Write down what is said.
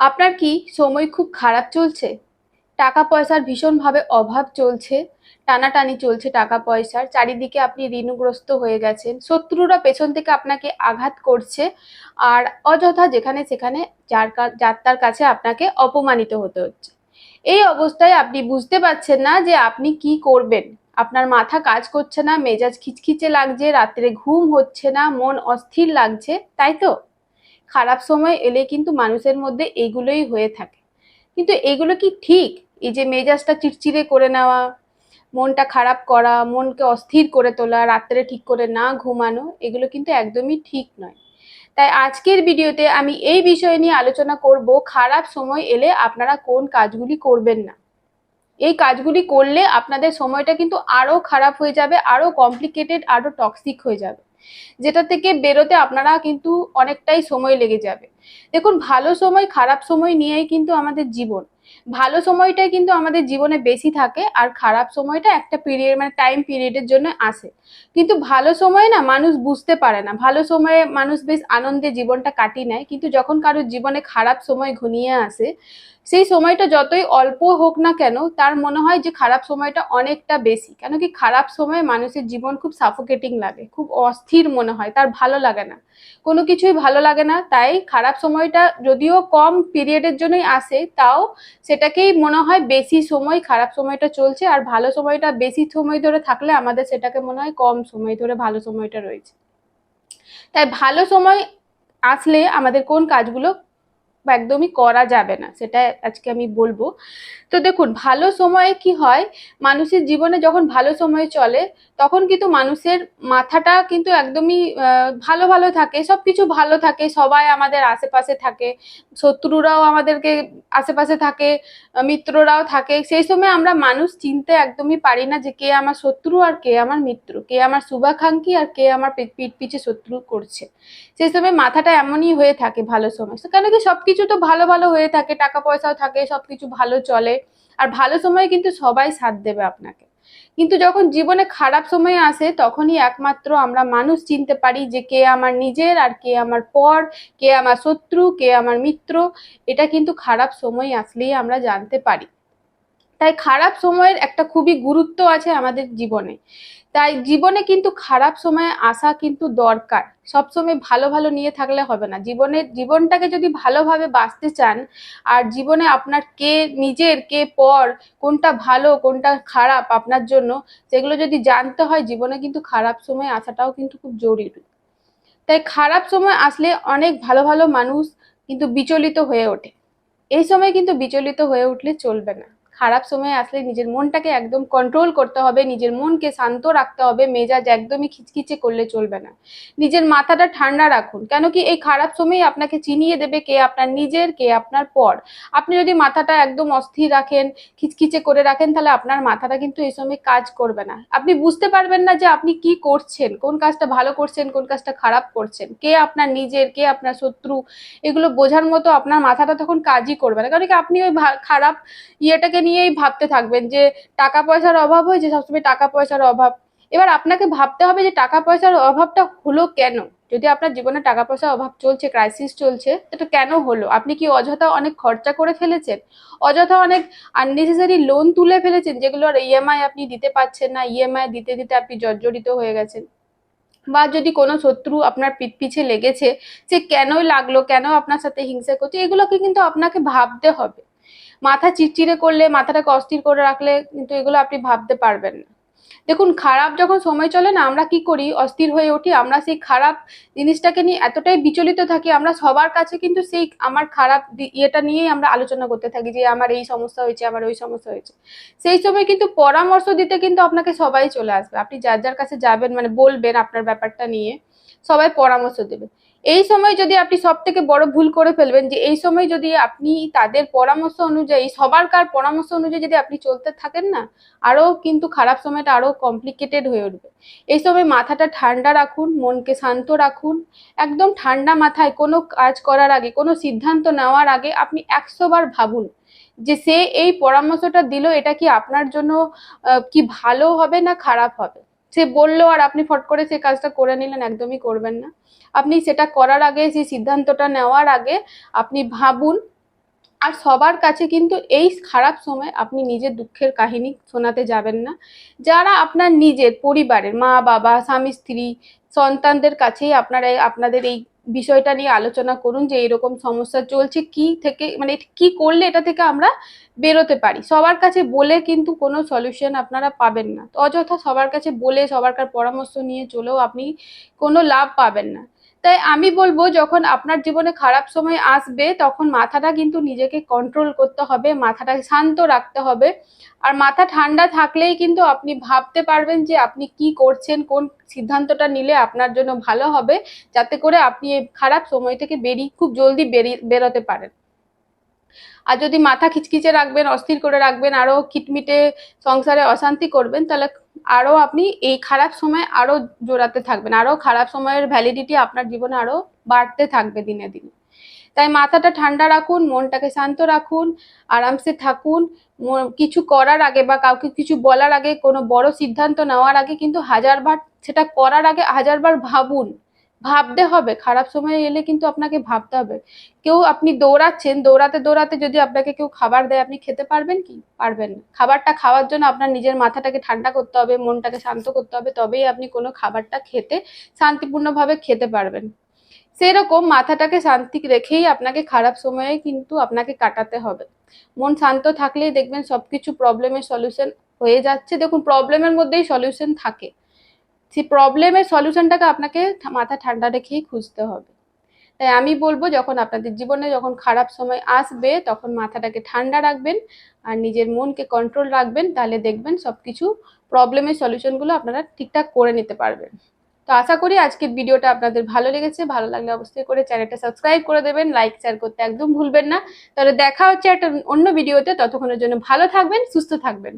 আপনার কি সময় খুব খারাপ চলছে? টাকা পয়সার ভীষণভাবে অভাব চলছে, টানাটানি চলছে টাকা পয়সার চারিদিকে আপনি ঋণগ্রস্ত হয়ে গেছেন, শত্রুরা পেছন থেকে আপনাকে আঘাত করছে, আর অযথা যেখানে সেখানে যার তার কাছে আপনাকে অপমানিত হতে হচ্ছে। এই অবস্থায় আপনি বুঝতে পারছেন না যে আপনি কি করবেন। আপনার মাথা কাজ করছে না, মেজাজ খিচখিচে লাগছে, রাত্রে ঘুম হচ্ছে না, মন অস্থির লাগছে, তাই তো? খারাপ সময় এলে কিন্তু মানুষের মধ্যে এইগুলোই হয়ে থাকে। কিন্তু এগুলো কি ঠিক? এই যে মেজাজটা চিড়চিড়ে করে নেওয়া, মনটা খারাপ করা, মনকে অস্থির করে তোলা, রাত্রে ঠিক করে না ঘুমানো, এগুলো কিন্তু একদমই ঠিক নয়। তাই আজকের ভিডিওতে আমি এই বিষয় নিয়ে আলোচনা করব, খারাপ সময় এলে আপনারা কোন কাজগুলি করবেন না। এই কাজগুলি করলে আপনাদের সময়টা কিন্তু আরও খারাপ হয়ে যাবে, আরও কমপ্লিকেটেড আরও টক্সিক হয়ে যাবে। যেটা থেকে বেরোতে আপনারা কিন্তু অনেকটাই সময় লেগে যাবে। দেখুন, ভালো সময়, খারাপ সময় নিয়েই কিন্তু আমাদের জীবন। ভালো সময়টাই কিন্তু আমাদের জীবনে বেশি থাকে আর খারাপ সময়টা একটা পিরিয়ড মানে টাইম পিরিয়ডের জন্য আসে। কিন্তু ভালো সময়ে না মানুষ বুঝতে পারে না। ভালো সময়ে মানুষ বেশ আনন্দে জীবনটা কাটিয়ে নেয়। কিন্তু যখন কারোর জীবনে খারাপ সময় ঘনিয়ে আসে, সেই সময়টা যতই অল্প হোক না কেন তার মনে হয় যে খারাপ সময়টা অনেকটা বেশি। কেন কি খারাপ সময়ে মানুষের জীবন খুব সাফোকেটিং লাগে, খুব অস্থির মনে হয়, তার ভালো লাগে না। কোনো কিছুই ভালো লাগে না, তাই খারাপ সময়টা যদিও কম পিরিয়ডের জন্যই আসে, তাও সেটাকেই মনে হয় বেশি সময়, খারাপ সময়টা চলছে আর ভালো সময়টা বেশি সময় ধরে থাকলে আমাদের সেটাকে মনে হয় কম সময় ধরে ভালো সময়টা রয়েছে। তাই ভালো সময় আসলে আমাদের কোন কাজগুলো একদমই করা যাবে না, সেটা আজকে আমি বলব। তো দেখুন, ভালো সময়ে কি হয়, মানুষের জীবনে যখন ভালো সময় চলে, তখন কিন্তু মানুষের মাথাটা কিন্তু একদমই ভালো ভালো থাকে সব কিছু ভালো থাকে, সবাই আমাদের আশেপাশে থাকে, শত্রুরাও আমাদেরকে আশেপাশে থাকে, মিত্ররাও থাকে, সেই সময় আমরা মানুষ চিনতে একদমই পারি না যে কে আমার শত্রু আর কে আমার মিত্র, কে আমার শুভাকাঙ্ক্ষী আর কে আমার পিঠ পিছে শত্রু করছে। সেই সময় মাথাটা এমনই হয়ে থাকে ভালো সময়। কেন কি সবকিছু তো ভালো ভালো হয়ে থাকে টাকা পয়সাও থাকে, সবকিছু ভালো চলে। আর ভালো সময়ে কিন্তু সবাই সাথ দেবে আপনাকে। কিন্তু যখন জীবনে খারাপ সময় আসে, তখনই একমাত্র আমরা মানুষ চিনতে পারি যে কে আমার নিজের আর কে আমার পর, কে আমার শত্রু, কে আমার মিত্র। এটা কিন্তু খারাপ সময় আসলেই আমরা জানতে পারি। তাই খারাপ সময়ের একটা খুবই গুরুত্ব আছে আমাদের জীবনে। তাই জীবনে কিন্তু খারাপ সময়ে আসা কিন্তু দরকার। সবসময় ভালো ভালো নিয়ে থাকলে হবে না। জীবনের জীবনটাকে যদি ভালোভাবে বাঁচতে চান, আর জীবনে আপনার কে নিজের, কে পর, কোনটা ভালো, কোনটা খারাপ আপনার জন্য, সেগুলো যদি জানতে হয়, জীবনে কিন্তু খারাপ সময় আসাটাও কিন্তু খুব জরুরি। তাই খারাপ সময় আসলে অনেক ভালো ভালো মানুষ কিন্তু বিচলিত হয়ে ওঠে। এই সময় কিন্তু বিচলিত হয়ে উঠলে চলবে না। খারাপ সময় আসলে নিজের মনটাকে একদম কন্ট্রোল করতে হবে, নিজের মনকে শান্ত রাখতে হবে, মেজাজ একদমই খিচখিচে করলে চলবে না। নিজের মাথাটা ঠান্ডা রাখুন, কেন কি এই খারাপ সময় আপনাকে চিনিয়ে দেবে কে আপনার নিজের, কে আপনার পর। আপনি যদি মাথাটা একদম অস্থির রাখেন, খিচখিচে করে রাখেন, তাহলে আপনার মাথাটা কিন্তু এই সময় কাজ করবে না। আপনি বুঝতে পারবেন না যে আপনি কি করছেন, কোন কাজটা ভালো করছেন, কোন কাজটা খারাপ করছেন। কে আপনার নিজের, কে আপনার শত্রু, এগুলো বোঝার মতো আপনার মাথাটা তখন কাজই করবে না। কারণ কি আপনি ওই খারাপ ইয়েটাকে নিয়েই ভাবতে থাকবেন যে টাকা পয়সার অভাব হয়েছে, সবসময় টাকা পয়সার অভাব। এবার আপনাকে ভাবতে হবে যে টাকা পয়সার অভাবটা হলো কেন? যদি আপনার জীবনে টাকা পয়সার অভাব চলছে ক্রাইসিস চলছে এটা কেন হলো? আপনি কি অযথা অনেক খরচা করে ফেলেছেন? অযথা অনেক আননেসেসারি লোন তুলে ফেলেছেন যেগুলোর ইএমআই আপনি দিতে পারছেন না ইএমআই দিতে দিতে আপনি জর্জরিত হয়ে গেছেন? বা যদি কোনো শত্রু আপনার পিঠ পিছে লেগেছে যে কেনই লাগল কেন আপনার সাথে হিংসা করছে, এগুলোকে কিন্তু আপনাকে ভাবতে হবে। মাথা চিড়চিড়ে করলে, মাথাটাকে অস্থির করে রাখলে কিন্তু এগুলো আপনি ভাবতে পারবেন না। দেখুন, খারাপ যখন সময় চলে না, আমরা কি করি? অস্থির হয়ে উঠি, আমরা সেই খারাপ জিনিসটাকে নিয়ে এতটাই বিচলিত থাকি, আমরা সবার কাছে কিন্তু সেই আমার খারাপ ইয়েটা নিয়েই আমরা আলোচনা করতে থাকি যে, আমার এই সমস্যা হয়েছে, আমার ওই সমস্যা হয়েছে। সেই সময় কিন্তু পরামর্শ দিতে কিন্তু আপনাকে সবাই চলে আসবে। আপনি যার যার কাছে যাবেন মানে বলবেন আপনার ব্যাপারটা নিয়ে। সবাই পরামর্শ দেবে। এই সময় যদি আপনি সব থেকে বড় ভুল করে ফেলবেন যে এই সময় যদি আপনি তাদের পরামর্শ অনুযায়ী, সবার কার পরামর্শ অনুযায়ী যদি আপনি চলতে থাকেন না, আরও কিন্তু খারাপ সময়টা আরও কমপ্লিকেটেড হয়ে উঠবে। এই সময় মাথাটা ঠান্ডা রাখুন, মনকে শান্ত রাখুন। একদম ঠান্ডা মাথায় কোনো কাজ করার আগে, কোনো সিদ্ধান্ত নেওয়ার আগে আপনি একশো বার ভাবুন যে সে এই পরামর্শটা দিল, এটা কি আপনার জন্য কি ভালো হবে না খারাপ হবে? সে বলল, আর আপনি ফট করে সেই কাজটা করে নিলেন, একদমই করবেন না। আপনি সেটা করার আগে সেই সিদ্ধান্তটা নেওয়ার আগে আপনি ভাবুন। আর সবার কাছে কিন্তু এই খারাপ সময় আপনি নিজের দুঃখের কাহিনী শোনাতে যাবেন না। যারা আপনার নিজের পরিবারের মা বাবা স্বামী স্ত্রী সন্তানদের কাছেই আপনারা আপনাদের এই বিষয়টা নিয়ে আলোচনা করুন যে এরকম সমস্যা চলছে, কি থেকে মানে কি করলে এটা থেকে আমরা বেরোতে পারি? সবার কাছে বলে কিন্তু কোনো সলিউশন আপনারা পাবেন না। অযথা সবার কাছে বলে সবার পরামর্শ নিয়ে চলেও আপনি কোনো লাভ পাবেন না। তাই আমি বলব, যখন আপনার জীবনে খারাপ সময় আসবে, তখন মাথাটা কিন্তু নিজেকে কন্ট্রোল করতে হবে, মাথাটা শান্ত রাখতে হবে। আর মাথা ঠান্ডা থাকলেই কিন্তু আপনি ভাবতে পারবেন যে আপনি কি করছেন, কোন সিদ্ধান্তটা নিলে আপনার জন্য ভালো হবে, যাতে করে আপনি এই খারাপ সময় থেকে বেরিয়ে, খুব জলদি বেরিয়ে, বেরোতে পারেন। আর যদি মাথা খিচখিচে রাখবেন, অস্থির করে রাখবেন, আরও খিটমিটে সংসারে অশান্তি করবেন, তাহলে আরও আপনি এই খারাপ সময় আরও জোরাতে থাকবেন। আরও খারাপ সময়ের ভ্যালিডিটি আপনার জীবনে আরও বাড়তে থাকবে দিনে দিনে। তাই মাথাটা ঠান্ডা রাখুন, মনটাকে শান্ত রাখুন, আরামসে থাকুন। কিছু করার আগে বা কাউকে কিছু বলার আগে, কোনো বড় সিদ্ধান্ত নেওয়ার আগে কিন্তু হাজারবার, সেটা করার আগে হাজারবার ভাবুন। ভাবতে হবে। খারাপ সময় এলে কিন্তু আপনাকে ভাবতে হবে। কেউ আপনি দৌড়াচ্ছেন, দৌড়াতে দৌড়াতে যদি আপনাকে কেউ খাবার দেয়, আপনি খেতে পারবেন কি? পারবেন না। খাবারটা খাওয়ার জন্য আপনার নিজের মাথাটাকে ঠান্ডা করতে হবে, মনটাকে শান্ত করতে হবে, তবেই আপনি কোনো খাবারটা খেতে শান্তিপূর্ণভাবে খেতে পারবেন। সেরকম মাথাটাকে শান্তি রেখেই আপনাকে খারাপ সময়ে কিন্তু আপনাকে কাটাতে হবে। মন শান্ত থাকলেই দেখবেন সবকিছু প্রবলেমের সলিউশন হয়ে যাচ্ছে। দেখুন প্রবলেমের মধ্যেই সলিউশন থাকে। সেই প্রবলেমের সলিউশনটাকে আপনাকে মাথা ঠান্ডা রেখেই খুঁজতে হবে। তাই আমি বলব, যখন আপনাদের জীবনে যখন খারাপ সময় আসবে, তখন মাথাটাকে ঠান্ডা রাখবেন আর নিজের মনকে কন্ট্রোল রাখবেন, তাহলে দেখবেন সব কিছু প্রবলেমের সলিউশনগুলো আপনারা ঠিকঠাক করে নিতে পারবেন। তো আশা করি আজকের ভিডিওটা আপনাদের ভালো লেগেছে। ভালো লাগলে অবশ্যই করে চ্যানেলটা সাবস্ক্রাইব করে দেবেন লাইক শেয়ার করতে একদম ভুলবেন না। তাহলে দেখা হচ্ছে একটা অন্য ভিডিওতে ততক্ষণের জন্য ভালো থাকবেন, সুস্থ থাকবেন।